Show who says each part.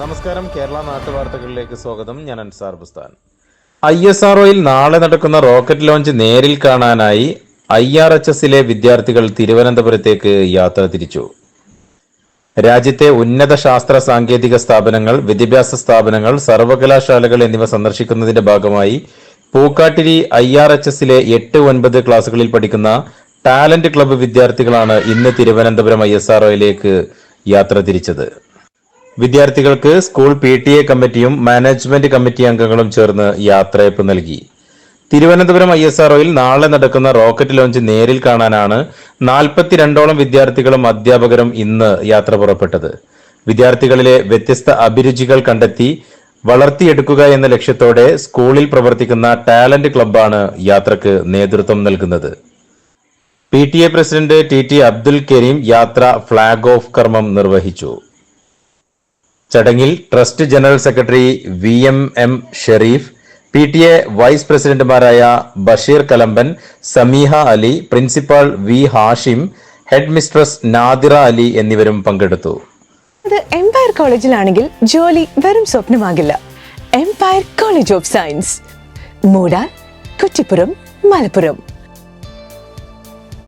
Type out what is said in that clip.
Speaker 1: നമസ്കാരം. കേരള നാട്ടുവാർത്തകളിലേക്ക് സ്വാഗതം. ഞാൻ Ansar Bustan. I S R നാളെ നടക്കുന്ന റോക്കറ്റ് ലോഞ്ച് നേരിൽ കാണാനായി ഐ ആർ എച്ച് എസിലെ വിദ്യാർത്ഥികൾ തിരുവനന്തപുരത്തേക്ക് യാത്ര തിരിച്ചു. രാജ്യത്തെ ഉന്നത ശാസ്ത്ര സാങ്കേതിക സ്ഥാപനങ്ങൾ വിദ്യാഭ്യാസ സ്ഥാപനങ്ങൾ സർവകലാശാലകൾ എന്നിവ സന്ദർശിക്കുന്നതിന്റെ ഭാഗമായി പൂക്കാട്ടിരി ഐ ആർ എച്ച് എസിലെ എട്ട് ഒൻപത് ക്ലാസുകളിൽ പഠിക്കുന്ന ടാലന്റ് ക്ലബ്ബ് വിദ്യാർത്ഥികളാണ് ഇന്ന് തിരുവനന്തപുരം ഐ എസ് ആർ യാത്ര തിരിച്ചത്. വിദ്യാർത്ഥികൾക്ക് സ്കൂൾ പി ടി എ കമ്മിറ്റിയും മാനേജ്മെന്റ് കമ്മിറ്റി അംഗങ്ങളും ചേർന്ന് യാത്രയപ്പ് നൽകി. തിരുവനന്തപുരം ഐ എസ് ആർഒയിൽ നാളെ നടക്കുന്ന റോക്കറ്റ് ലോഞ്ച് നേരിൽ കാണാനാണ് നാൽപ്പത്തിരണ്ടോളം വിദ്യാർത്ഥികളും അധ്യാപകരും ഇന്ന് യാത്ര പുറപ്പെട്ടത്. വിദ്യാർത്ഥികളിലെ വ്യത്യസ്ത അഭിരുചികൾ കണ്ടെത്തി വളർത്തിയെടുക്കുക എന്ന ലക്ഷ്യത്തോടെ സ്കൂളിൽ പ്രവർത്തിക്കുന്ന ടാലന്റ് ക്ലബ്ബാണ് യാത്രയ്ക്ക് നേതൃത്വം നൽകുന്നത്. P T A president T T Abdul Kareem യാത്ര ഫ്ളാഗ് ഓഫ് കർമ്മം നിർവഹിച്ചു. ചടങ്ങിൽ trust general secretary V M M Sharif P T A vice പ്രസിഡന്റുമാരായ Basheer Kalamban Sameeha Ali principal V Hashim head mistress Nadira Ali എന്നിവരും പങ്കെടുത്തു.
Speaker 2: അത് empire കോളേജിലാണെങ്കിൽ ജോലി വെറും സ്വപ്നമാകില്ല. Empire college of science Moodar Kuttippuram Malappuram.